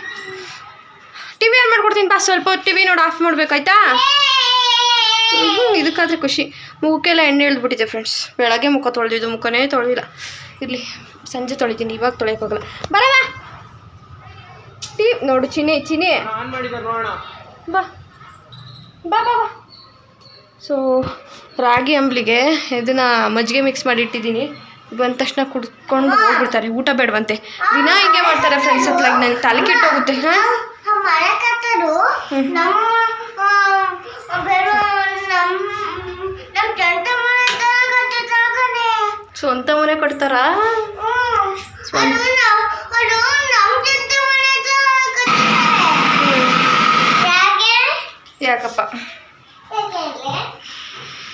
ಆನ್ ಮಾಡ್ಕೊಡ್ತೀನಿ, ಬಾ, ಸ್ವಲ್ಪ ಟಿ ವಿ ನೋಡಿ ಆಫ್ ಮಾಡ್ಬೇಕಾಯ್ತಾ? ಇದಕ್ಕಾದರೆ ಖುಷಿ. ಮುಖಕ್ಕೆಲ್ಲ ಎಣ್ಣೆ ಇಳಿದ್ಬಿಟ್ಟಿದೆ ಫ್ರೆಂಡ್ಸ್ ಬೆಳಗ್ಗೆ ಮುಖ ತೊಳೆದಿದ್ದು ಮುಖನೇ ತೊಳೆದಿಲ್ಲ. ಇರಲಿ ಸಂಜೆ ತೊಳಿತೀನಿ ಇವಾಗ ತೊಳೆಯೋಕ್ಕಾಗಲ್ಲ ಬರವ ಟೀ ನೋಡು ಚಿನಿ ಚಿನಿ ಆನ್ ಮಾಡಿದ್ದಾರೆ ನೋಡೋಣ. ಬಾ. ಬಾ ಬಾ ಬಾ. ಸೊ ರಾಗಿ ಅಂಬ್ಲಿಗೆ ಇದನ್ನ ಮಜ್ಜಿಗೆ ಮಿಕ್ಸ್ ಮಾಡಿ ಇಟ್ಟಿದ್ದೀನಿ. ಬಂದ ತಕ್ಷಣ ಕುಡ್ಕೊಂಡು ಹೋಗ್ಬಿಡ್ತಾರೆ. ಊಟ ಬೇಡವಂತೆ. ದಿನ ಹಿಂಗೆ ಮಾಡ್ತಾರೆ ಫ್ರೆಂಡ್ಸ್ ಹತ್ಲಾಗ ನನಗೆ ತಲೆ ಕೆಟ್ಟೋಗುತ್ತೆ ಹಾಂ ಮರಕತ್ತರು ನಮ್ಮ ಬೇರೆ ನಮ್ಮ ನಮ್ಮ ಜಂಟ ಮನೆ ಕಟ್ಟಿದ್ದಾಗನೆ ಸ್ವಂತ ಮನೆ ಯಾಕೆ ಯಾಕಪ್ಪ?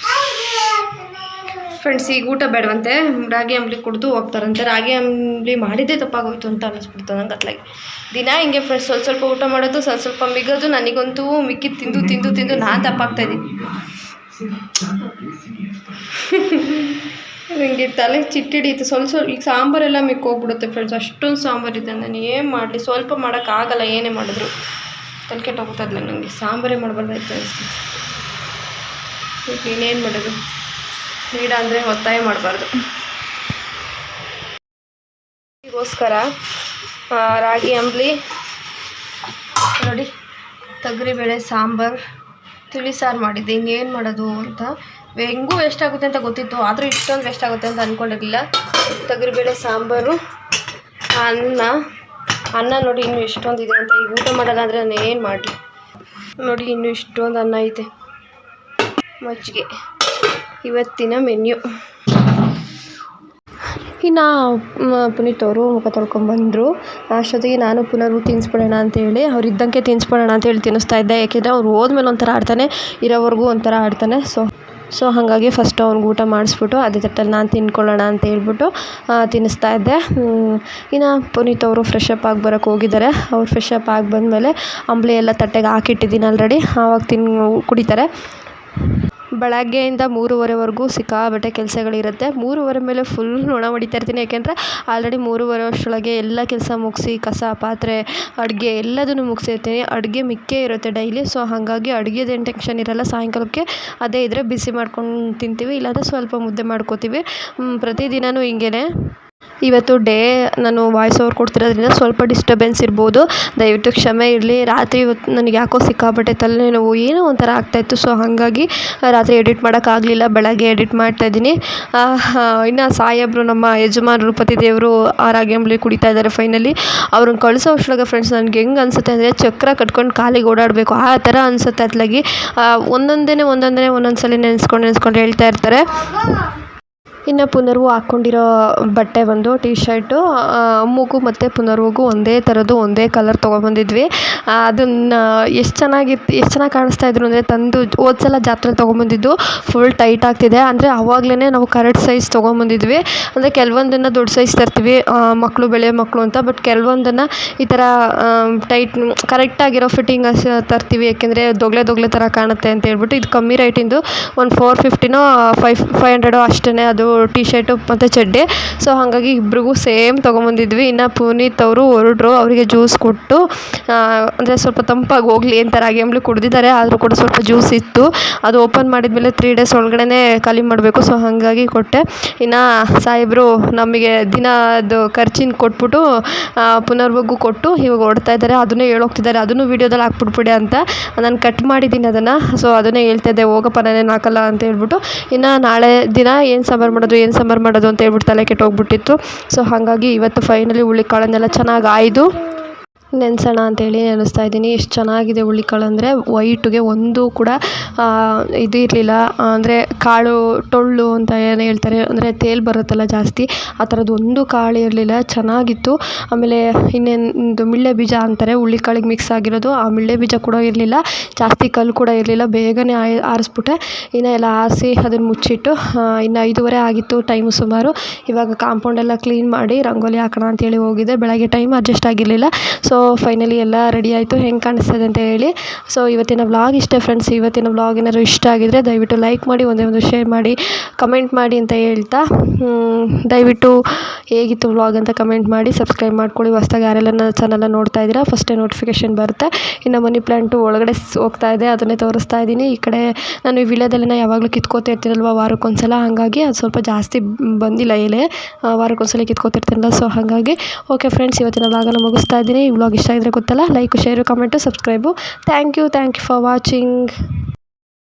ಯಾಕೆ ಫ್ರೆಂಡ್ಸ್ ಈಗ ಊಟ ಬೇಡವಂತೆ. ರಾಗಿ ಅಂಬ್ಲಿ ಕುಡಿದು ಹೋಗ್ತಾರಂತೆ. ರಾಗಿ ಅಂಬ್ಲಿ ಮಾಡಿದ್ದೇ ತಪ್ಪಾಗೋಯ್ತು ಅಂತ ಅನಿಸ್ಬಿಡ್ತು ನಂಗೆ ಅತ್ಲಾಗಿ ದಿನ ಹಿಂಗೆ ಫ್ರೆಂಡ್ಸ್ ಸ್ವಲ್ಪ ಸ್ವಲ್ಪ ಊಟ ಮಾಡೋದು, ಸ್ವಲ್ಪ ಸ್ವಲ್ಪ ಮಿಗೋದು, ನನಗಂತೂ ಮಿಕ್ಕಿ ತಿಂದು ತಿಂದು ತಿಂದು ನಾನು ತಪ್ಪಾಗ್ತಾ ಇದ್ದೀನಿ. ನನಗೆ ತಲೆ ಚಿಟ್ಟಿಡೀತು. ಸ್ವಲ್ಪ ಸ್ವಲ್ಪ ಈಗ ಸಾಂಬಾರೆಲ್ಲ ಮಿಕ್ಕೋಗ್ಬಿಡುತ್ತೆ ಫ್ರೆಂಡ್ಸ್ ಅಷ್ಟೊಂದು ಸಾಂಬಾರಿದೆ. ನಾನು ಏನು ಮಾಡಲಿ? ಸ್ವಲ್ಪ ಮಾಡೋಕ್ಕಾಗಲ್ಲ ಏನೇ ಮಾಡಿದ್ರು. ತಲೆ ಕೆಟ್ಟೋಗ್ತದಲ್ಲ ನನಗೆ ಸಾಂಬಾರೇ ಮಾಡಬಾರ್ದಾಯ್ತು ಅನಿಸ್ತಿತ್ತು. ಈಗ ಇನ್ನೇನು ಮಾಡೋದು? ನೀಡ ಅಂದರೆ ಒತ್ತಾಯ ಮಾಡಬಾರ್ದು. ಗೋಸ್ಕರ ರಾಗಿ, ಅಂಬ್ಲಿ, ನೋಡಿ, ತೊಗರಿಬೇಳೆ, ಸಾಂಬಾರು ತಿಳಿ ಸಾರು ಮಾಡಿದ್ದೆ ಇನ್ನೇನು ಮಾಡೋದು ಅಂತ. ಹೆಂಗೂ ವೇಸ್ಟ್ ಆಗುತ್ತೆ ಅಂತ ಗೊತ್ತಿತ್ತು, ಆದರೂ ಇಷ್ಟೊಂದು ವೇಸ್ಟ್ ಆಗುತ್ತೆ ಅಂತ ಅಂದ್ಕೊಂಡಿರಲಿಲ್ಲ ತೊಗರಿಬೇಳೆ, ಸಾಂಬಾರು, ಅನ್ನ. ಅನ್ನ ನೋಡಿ ಇನ್ನೂ ಇಷ್ಟೊಂದು ಇದೆ ಅಂತ. ಈಗ ಊಟ ಮಾಡಲ್ಲ ಅಂದರೆ ನಾನು ಏನು ಮಾಡಲಿ? ನೋಡಿ ಇನ್ನೂ ಇಷ್ಟೊಂದು ಅನ್ನ ಐತೆ. ಮಜ್ಜಿಗೆ. ಇವತ್ತಿನ ಮೆನ್ಯು ಇನ್ನು ಪುನೀತ್ ಅವರು ಮುಖ ತೊಳ್ಕೊಂಬಂದರು ಅಷ್ಟೊತ್ತಿಗೆ ನಾನು ಪುನರ್ವು ತಿನ್ನಿಸ್ಬಿಡೋಣ ಅಂತೇಳಿ ಅವ್ರು ಇದ್ದಂಗೆ ತಿನ್ನಿಸ್ಬಿಡೋಣ ಅಂತೇಳಿ ತಿನ್ನಿಸ್ತಾ ಇದ್ದೆ. ಯಾಕೆಂದರೆ ಅವ್ರು ಹೋದ್ಮೇಲೆ ಒಂಥರ ಆಡ್ತಾನೆ, ಇರೋವರೆಗೂ ಒಂಥರ ಆಡ್ತಾನೆ. ಸೊ ಸೊ ಹಾಗಾಗಿ ಫಸ್ಟ್ ಅವ್ನಿಗೆ ಊಟ ಮಾಡಿಸ್ಬಿಟ್ಟು, ಅದೇ ತಟ್ಟಲ್ಲಿ ನಾನು ತಿನ್ಕೊಳ್ಳೋಣ ಅಂತ ಹೇಳ್ಬಿಟ್ಟು ತಿನ್ನಿಸ್ತಾ ಇದ್ದೆ. ಇನ್ನು ಪುನೀತ್ ಅವರು ಫ್ರೆಶ್ ಅಪ್ ಆಗಿ ಬರೋಕ್ಕೆ ಹೋಗಿದ್ದಾರೆ. ಅವ್ರು ಫ್ರೆಶ್ ಅಪ್ ಆಗಿ ಬಂದಮೇಲೆ ಅಂಬ್ಲಿ ಎಲ್ಲ ತಟ್ಟೆಗೆ ಹಾಕಿಟ್ಟಿದ್ದೀನಿ ಆಲ್ರೆಡಿ ಆವಾಗ ತಿನ್, ಕುಡಿತಾರೆ. ಬೆಳಗ್ಗೆಯಿಂದ ಮೂರುವರೆವರೆಗೂ ಸಿಕ್ಕಾಪಟ್ಟೆ ಕೆಲಸಗಳಿರುತ್ತೆ. ಮೂರುವರೆ ಮೇಲೆ ಫುಲ್ ನೊಣ ಹೊಡಿತಾ ಇರ್ತೀನಿ. ಯಾಕೆಂದರೆ ಆಲ್ರೆಡಿ ಮೂರುವರೆ ಅಷ್ಟರೊಳಗೆ ಎಲ್ಲ ಕೆಲಸ ಮುಗಿಸಿ, ಕಸ, ಪಾತ್ರೆ, ಅಡುಗೆ ಎಲ್ಲದನ್ನು ಮುಗಿಸಿರ್ತೀನಿ ಅಡುಗೆ ಮಿಕ್ಕೇ ಇರುತ್ತೆ ಡೈಲಿ ಸೊ ಹಾಗಾಗಿ ಅಡುಗೆದೇನು ಟೆನ್ಷನ್ ಇರಲ್ಲ. ಸಾಯಂಕಾಲಕ್ಕೆ ಅದೇ ಇದ್ದರೆ ಬಿಸಿ ಮಾಡ್ಕೊಂಡು ತಿಂತೀವಿ. ಇಲ್ಲಾಂದರೆ ಸ್ವಲ್ಪ ಮುದ್ದೆ ಮಾಡ್ಕೋತೀವಿ. ಪ್ರತಿದಿನವೂ ಹಿಂಗೇ ಇವತ್ತು ಡೇ ನಾನು ವಾಯ್ಸ್ ಓವರ್ ಕೊಡ್ತಿರೋದ್ರಿಂದ ಸ್ವಲ್ಪ ಡಿಸ್ಟರ್ಬೆನ್ಸ್ ಇರ್ಬೋದು. ದಯವಿಟ್ಟು ಕ್ಷಮೆ ಇರಲಿ. ರಾತ್ರಿ ಇವತ್ತು ನನಗೆ ಯಾಕೋ ಸಿಕ್ಕಾಪಟ್ಟೆ ತಲೆನೋವು ಏನೋ ಒಂಥರ ಆಗ್ತಾಯಿತ್ತು ಸೊ ಹಾಗಾಗಿ ರಾತ್ರಿ ಎಡಿಟ್ ಮಾಡೋಕ್ಕಾಗಲಿಲ್ಲ ಬೆಳಗ್ಗೆ ಎಡಿಟ್ ಮಾಡ್ತಾಯಿದ್ದೀನಿ ಇನ್ನು ಸಾಯಬ್ರು ನಮ್ಮ ಯಜಮಾನರು, ಪತಿದೇವರು ಆ ರಾಗಿ ಅಂಬ್ಲಿ ಕುಡಿತಾ ಇದ್ದಾರೆ ಫೈನಲಿ ಅವ್ರನ್ನ ಕಳಿಸೋ ಅಷ್ಟಾಗ ಫ್ರೆಂಡ್ಸ್ ನನಗೆ ಹೆಂಗೆ ಅನಿಸುತ್ತೆ ಅಂದರೆ ಚಕ್ರ ಕಟ್ಕೊಂಡು ಕಾಲಿಗೆ ಓಡಾಡಬೇಕು. ಆ ಥರ ಅನಿಸುತ್ತೆ ಅತ್ಲಾಗಿ ಒಂದೊಂದೇ ಒಂದೊಂದೇ ಒಂದೊಂದು ಸಲ ನೆನೆಸ್ಕೊಂಡು ನೆನೆಸ್ಕೊಂಡು ಹೇಳ್ತಾ ಇರ್ತಾರೆ. ಇನ್ನು ಪುನರ್ವು ಹಾಕ್ಕೊಂಡಿರೋ ಬಟ್ಟೆ ಬಂದು ಟಿ ಶರ್ಟು ಅಮ್ಮಗೂ ಮತ್ತು ಪುನರ್ವಗೂ ಒಂದೇ ಥರದ್ದು ಒಂದೇ ಕಲರ್ ತೊಗೊಬಂದಿದ್ವಿ. ಅದನ್ನು ಎಷ್ಟು ಚೆನ್ನಾಗಿತ್ತು ಎಷ್ಟು ಚೆನ್ನಾಗಿ ಕಾಣಿಸ್ತಾ ಇದ್ರು ಅಂದರೆ ತಂದು ಹೋದ ಸಲ ಜಾತ್ರೆಲಿ ತೊಗೊಂಬಂದಿದ್ದು ಫುಲ್ ಟೈಟ್ ಆಗ್ತಿದೆ. ಅಂದರೆ ಆವಾಗಲೇ ನಾವು ಕರೆಕ್ಟ್ ಸೈಜ್ ತೊಗೊಂಬಂದಿದ್ವಿ. ಅಂದರೆ ಕೆಲವೊಂದನ್ನು ದೊಡ್ಡ ಸೈಜ್ ತರ್ತೀವಿ ಮಕ್ಕಳು ಬೆಳೆಯೋ ಮಕ್ಕಳು ಅಂತ. ಬಟ್ ಕೆಲವೊಂದನ್ನು ಈ ಥರ ಟೈಟ್ ಕರೆಕ್ಟಾಗಿರೋ ಫಿಟ್ಟಿಂಗ್ ತರ್ತೀವಿ. ಯಾಕೆಂದರೆ ದೊಗ್ಲೆ ದೊಗ್ಲೆ ಥರ ಕಾಣುತ್ತೆ ಅಂತ ಹೇಳ್ಬಿಟ್ಟು ಇದು ಕಮ್ಮಿ ರೇಟಿಂದು ಒಂದು ಫೋರ್ ಫಿಫ್ಟಿನೋ ಫೈವ್ ಫೈವ್ ಹಂಡ್ರೆಡೋ ಅಷ್ಟೇ ಅದು ಟಿ ಶರ್ಟು ಮತ್ತು ಚಡ್ಡೆ. ಸೊ ಹಾಗಾಗಿ ಇಬ್ರಿಗೂ ಸೇಮ್ ತೊಗೊಂಬಂದಿದ್ವಿ. ಇನ್ನು ಪುನೀತ್ ಅವರು ಹೊರಟ್ರು ಅವರಿಗೆ ಜ್ಯೂಸ್ ಕೊಟ್ಟು ಅಂದರೆ ಸ್ವಲ್ಪ ತಂಪಾಗಿ ಹೋಗಲಿ ಅಂತ ರಾಗಿ ಅಂಬ್ಲಿ ಕುಡಿದಿದ್ದಾರೆ. ಆದರೂ ಕೂಡ ಸ್ವಲ್ಪ ಜ್ಯೂಸ್ ಇತ್ತು. ಅದು ಓಪನ್ ಮಾಡಿದ್ಮೇಲೆ ತ್ರೀ ಡೇಸ್ ಒಳಗಡೆ ಖಾಲಿ ಮಾಡಬೇಕು. ಸೊ ಹಾಗಾಗಿ ಕೊಟ್ಟೆ. ಇನ್ನು ಸಾಹೇಬರು ನಮಗೆ ದಿನ ಅದು ಖರ್ಚಿನ ಕೊಟ್ಬಿಟ್ಟು ಪುನರ್ವಗೂ ಕೊಟ್ಟು ಇವಾಗ ಓಡ್ತಾ ಇದ್ದಾರೆ. ಅದನ್ನೇ ಹೇಳೋಗ್ತಿದ್ದಾರೆ. ಅದನ್ನು ವೀಡಿಯೋದಲ್ಲಿ ಹಾಕ್ಬಿಟ್ಬಿಡಿ ಅಂತ ನಾನು ಕಟ್ ಮಾಡಿದ್ದೀನಿ ಅದನ್ನು. ಸೊ ಅದನ್ನೇ ಹೇಳ್ತಾ ಇದ್ದೆ. ಹೋಗಪ್ಪ, ನಾನೇನು ಹಾಕಲ್ಲ ಅಂತ ಹೇಳ್ಬಿಟ್ಟು. ಇನ್ನು ನಾಳೆ ದಿನ ಏನು ಸಾಂಬಾರು ಮಾಡೋದು? ಏನು ಸಾಂಬಾರು ಮಾಡೋದು ಅಂತ ಹೇಳ್ಬಿಟ್ಟು ತಲೆ ಕೆಟ್ಟೋಗ್ಬಿಟ್ಟಿತ್ತು. ಸೊ ಹಾಗಾಗಿ ಇವತ್ತು ಫೈನಲಿ ಹುರುಳಿಕಾಳನ್ನೆಲ್ಲ ಚೆನ್ನಾಗಿ ಆಯ್ದು. ನೆನೆಸೋಣ ಅಂತೇಳಿ ನೆನೆಸ್ತಾ ಇದ್ದೀನಿ. ಎಷ್ಟು ಚೆನ್ನಾಗಿದೆ ಹುರ್ಳಿಕಾಳು ಅಂದರೆ ವೈಟ್ಗೆ ಒಂದು ಕೂಡ ಇದು ಇರಲಿಲ್ಲ. ಅಂದರೆ ಕಾಳು ಟೊಳ್ಳು ಅಂತ ಏನು ಹೇಳ್ತಾರೆ, ಅಂದರೆ ತೇಲು ಬರುತ್ತಲ್ಲ ಜಾಸ್ತಿ, ಆ ಥರದ್ದು ಒಂದು ಕಾಳು ಇರಲಿಲ್ಲ. ಚೆನ್ನಾಗಿತ್ತು. ಆಮೇಲೆ ಇನ್ನೇನು ಮಿಳ್ಳೆ ಬೀಜ ಅಂತಾರೆ, ಹುರ್ಳಿಕಾಳಿಗೆ ಮಿಕ್ಸ್ ಆಗಿರೋದು. ಆ ಮಿಳ್ಳೆ ಬೀಜ ಕೂಡ ಇರಲಿಲ್ಲ. ಜಾಸ್ತಿ ಕಲ್ಲು ಕೂಡ ಇರಲಿಲ್ಲ. ಬೇಗನೆ ಆರಿಸ್ಬಿಟ್ಟೆ. ಇನ್ನು ಎಲ್ಲ ಆರಿಸಿ ಅದನ್ನು ಮುಚ್ಚಿಟ್ಟು ಇನ್ನು ಐದೂವರೆ ಆಗಿತ್ತು ಟೈಮು ಸುಮಾರು. ಇವಾಗ ಕಾಂಪೌಂಡೆಲ್ಲ ಕ್ಲೀನ್ ಮಾಡಿ, ರಂಗೋಲಿ ಹಾಕೋಣ ಅಂತೇಳಿ ಹೋಗಿದ್ದೆ ಬೆಳಗ್ಗೆ ಟೈಮ್ ಅಡ್ಜಸ್ಟ್ ಆಗಿರಲಿಲ್ಲ. ಸೊ ಫೈನಲಿ ಎಲ್ಲ ರೆಡಿ ಆಯಿತು. ಹೆಂಗೆ ಕಾಣಿಸ್ತದೆ ಅಂತ ಹೇಳಿ. ಸೊ ಇವತ್ತಿನ ವ್ಲಾಗ್ ಇಷ್ಟೇ ಫ್ರೆಂಡ್ಸ್ ಇವತ್ತಿನ ವ್ಲಾಗ್ ಏನಾದ್ರು ಇಷ್ಟ ಆಗಿದ್ದರೆ ದಯವಿಟ್ಟು ಲೈಕ್ ಮಾಡಿ, ಒಂದೇ ಒಂದು ಶೇರ್ ಮಾಡಿ ಕಮೆಂಟ್ ಮಾಡಿ ಅಂತ ಹೇಳ್ತಾ. ದಯವಿಟ್ಟು ಹೇಗಿತ್ತು ವ್ಲಾಗ್ ಅಂತ ಕಮೆಂಟ್ ಮಾಡಿ ಸಬ್ಸ್ಕ್ರೈಬ್ ಮಾಡ್ಕೊಳ್ಳಿ. ಹೊಸ್ದಾಗಿ ಯಾರೆಲ್ಲ ನನ್ನ ಚಾನಲ್ನ ನೋಡ್ತಾ ಇದ್ದೀರಾ ಫಸ್ಟೇ ನೋಟಿಫಿಕೇಶನ್ ಬರುತ್ತೆ. ಇನ್ನು ಮನಿ ಪ್ಲ್ಯಾಂಟು ಒಳಗಡೆ ಸ್- ಹೋಗ್ತಾ ಇದೆ, ಅದನ್ನೇ ತೋರಿಸ್ತಾ ಇದ್ದೀನಿ. ಈ ಕಡೆ ನಾನು ಈ ವಿಳ್ಯದೆಲೆನ ಯಾವಾಗಲೂ ಕಿತ್ಕೋತಾ ಇರ್ತೀನಲ್ವ, ವಾರಕ್ಕೊಂದ್ಸಲ? ಹಾಗಾಗಿ ಅದು ಸ್ವಲ್ಪ ಜಾಸ್ತಿ ಬಂದಿಲ್ಲ ಎಲೆ. ವಾರಕ್ಕೊಂದ್ಸಲ ಕಿತ್ಕೋತಿರ್ತೀನಲ್ಲ ಸೊ ಹಾಗಾಗಿ. ಓಕೆ ಫ್ರೆಂಡ್ಸ್ ಇವತ್ತಿನ ವ್ಲಾಗನ್ನು ಮುಗಿಸ್ತಾ ಇದ್ದೀನಿ. ಇಷ್ಟ ಆಗಿದ್ರೆ ಗೊತ್ತಲ್ಲ? Like share comment subscribe thank you thank you for watching